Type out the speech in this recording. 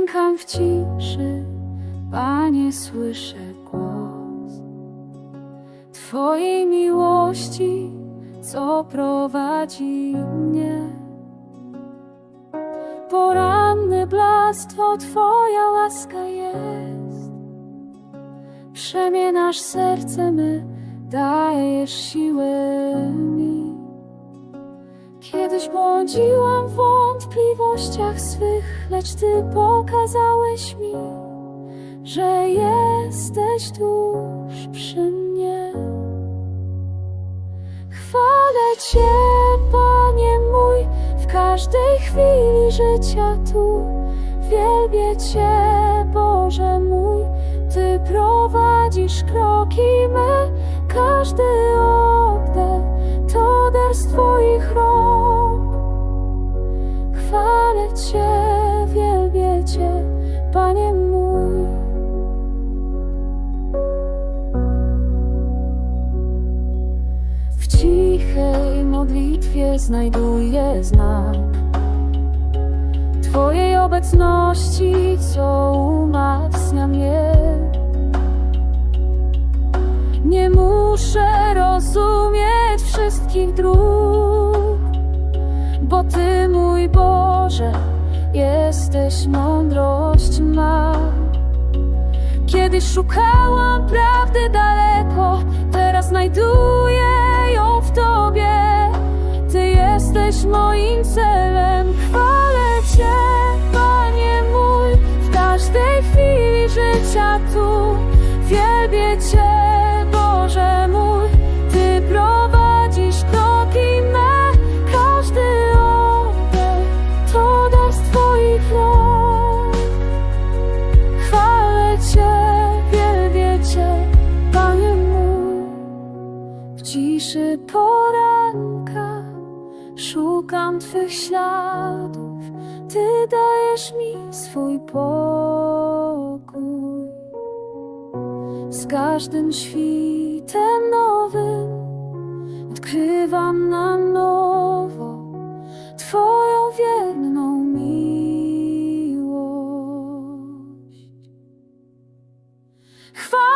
Klękam w ciszy, Panie, słyszę głos Twojej miłości, co prowadzi mnie. Poranny blask to Twoja łaska jest. Przemienasz serce my, dajesz siłę mi. Kiedyś błądziłam w wątpliwościach swych, lecz Ty pokazałeś mi, że jesteś tuż przy mnie. Chwalę Cię, Panie mój, w każdej chwili życia tu. Wielbię Cię, Boże mój, Ty prowadzisz kroki me, każdy z Twoich rąk. Chwalę Cię, wielbię Cię, Panie mój. W cichej modlitwie znajduję znak Twojej obecności, co umacnia mnie. Wszystkich dróg, bo Ty, mój Boże, jesteś mądrość ma. Kiedyś szukałam prawdy daleko, teraz znajduję ją w Tobie. Ty jesteś moim celem, chwalę Cię, Panie mój, w każdej chwili życia tu. Wielbię Cię, ciszy poranka szukam Twych śladów, Ty dajesz mi swój pokój. Z każdym świtem nowym odkrywam na nowo Twoją wierną miłość. Chwalę